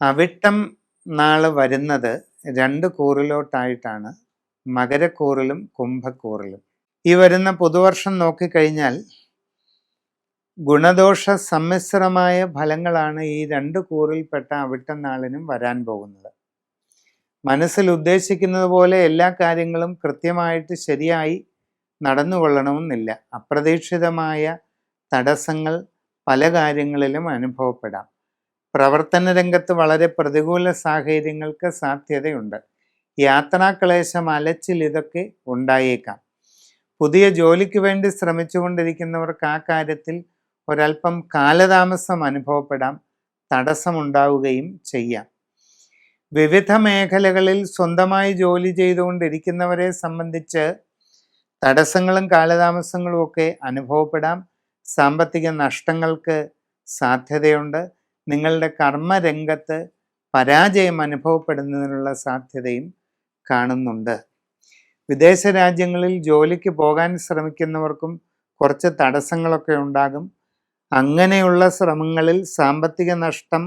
അവിട്ടം നാൾ വരുന്നത് രണ്ട് കൂറിലോട്ടായിട്ടാണ്. മകരക്കൂറിലും കുംഭക്കൂറിലും. ഈ വരുന്ന പുതുവർഷം നോക്കിക്കഴിഞ്ഞാൽ ഗുണദോഷ സമ്മിശ്രമായ ഫലങ്ങളാണ് ഈ രണ്ട് കൂറിൽപ്പെട്ട അവിട്ടം നാളിനും വരാൻ പോകുന്നത്. മനസ്സിൽ ഉദ്ദേശിക്കുന്നത് പോലെ എല്ലാ കാര്യങ്ങളും കൃത്യമായിട്ട് ശരിയായി നടന്നുകൊള്ളണമെന്നില്ല. അപ്രതീക്ഷിതമായ തടസ്സങ്ങൾ പല കാര്യങ്ങളിലും അനുഭവപ്പെടാം. പ്രവർത്തന രംഗത്ത് വളരെ പ്രതികൂല സാഹചര്യങ്ങൾക്ക് സാധ്യതയുണ്ട്. യാത്രാക്ലേശം അലച്ചിൽ ഇതൊക്കെ ഉണ്ടായേക്കാം. പുതിയ ജോലിക്ക് വേണ്ടി ശ്രമിച്ചുകൊണ്ടിരിക്കുന്നവർക്ക് ആ കാര്യത്തിൽ ഒരല്പം കാലതാമസം അനുഭവപ്പെടാം തടസ്സമുണ്ടാവുകയും ചെയ്യാം. വിവിധ മേഖലകളിൽ സ്വന്തമായി ജോലി ചെയ്തുകൊണ്ടിരിക്കുന്നവരെ സംബന്ധിച്ച് തടസ്സങ്ങളും കാലതാമസങ്ങളും ഒക്കെ അനുഭവപ്പെടാം. സാമ്പത്തിക നഷ്ടങ്ങൾക്ക് സാധ്യതയുണ്ട്. നിങ്ങളുടെ കർമ്മരംഗത്ത് പരാജയം അനുഭവപ്പെടുന്നതിനുള്ള സാധ്യതയും കാണുന്നുണ്ട്. വിദേശ രാജ്യങ്ങളിൽ ജോലിക്ക് പോകാൻ ശ്രമിക്കുന്നവർക്കും കുറച്ച് തടസ്സങ്ങളൊക്കെ ഉണ്ടാകും. അങ്ങനെയുള്ള ശ്രമങ്ങളിൽ സാമ്പത്തിക നഷ്ടം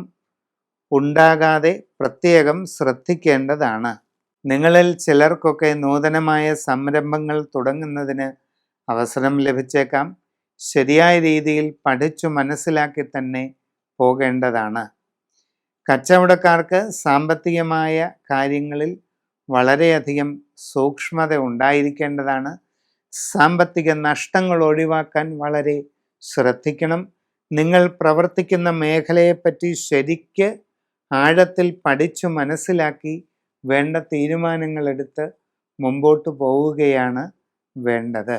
ഉണ്ടാകാതെ പ്രത്യേകം ശ്രദ്ധിക്കേണ്ടതാണ്. നിങ്ങളിൽ ചിലർക്കൊക്കെ നൂതനമായ സംരംഭങ്ങൾ തുടങ്ങുന്നതിന് അവസരം ലഭിച്ചേക്കാം. ശരിയായ രീതിയിൽ പഠിച്ചു മനസ്സിലാക്കി തന്നെ പോകേണ്ടതാണ്. കച്ചവടക്കാർക്ക് സാമ്പത്തികമായ കാര്യങ്ങളിൽ വളരെയധികം സൂക്ഷ്മത ഉണ്ടായിരിക്കേണ്ടതാണ്. സാമ്പത്തിക നഷ്ടങ്ങൾ ഒഴിവാക്കാൻ വളരെ ശ്രദ്ധിക്കണം. നിങ്ങൾ പ്രവർത്തിക്കുന്ന മേഖലയെപ്പറ്റി ശരിക്ക് ആഴത്തിൽ പഠിച്ചു മനസ്സിലാക്കി വേണ്ട തീരുമാനങ്ങളെടുത്ത് മുമ്പോട്ട് പോവുകയാണ് വേണ്ടത്.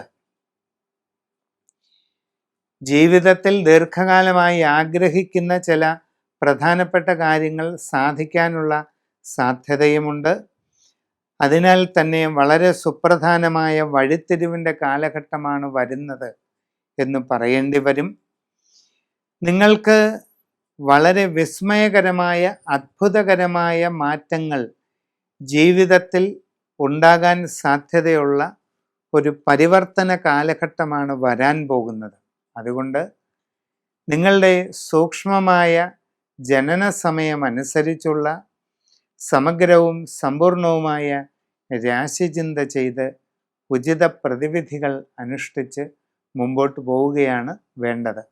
ജീവിതത്തിൽ ദീർഘകാലമായി ആഗ്രഹിക്കുന്ന ചില പ്രധാനപ്പെട്ട കാര്യങ്ങൾ സാധിക്കാനുള്ള സാധ്യതയുമുണ്ട്. അതിനാൽ തന്നെ വളരെ സുപ്രധാനമായ വഴിത്തിരിവിന്റെ കാലഘട്ടമാണ് വരുന്നത് എന്ന് പറയേണ്ടി വരും. നിങ്ങൾക്ക് വളരെ വിസ്മയകരമായ അത്ഭുതകരമായ മാറ്റങ്ങൾ ജീവിതത്തിൽ ഉണ്ടാകാൻ സാധ്യതയുള്ള ഒരു പരിവർത്തന കാലഘട്ടമാണ് വരാൻ പോകുന്നത്. അതുകൊണ്ട് നിങ്ങളുടെ സൂക്ഷ്മമായ ജനന സമയം അനുസരിച്ചുള്ള സമഗ്രവും സമ്പൂർണവുമായ രാശിചിന്ത ചെയ്ത് ഉചിത പ്രതിവിധികൾ അനുഷ്ഠിച്ച് മുമ്പോട്ട് പോവുകയാണ് വേണ്ടത്.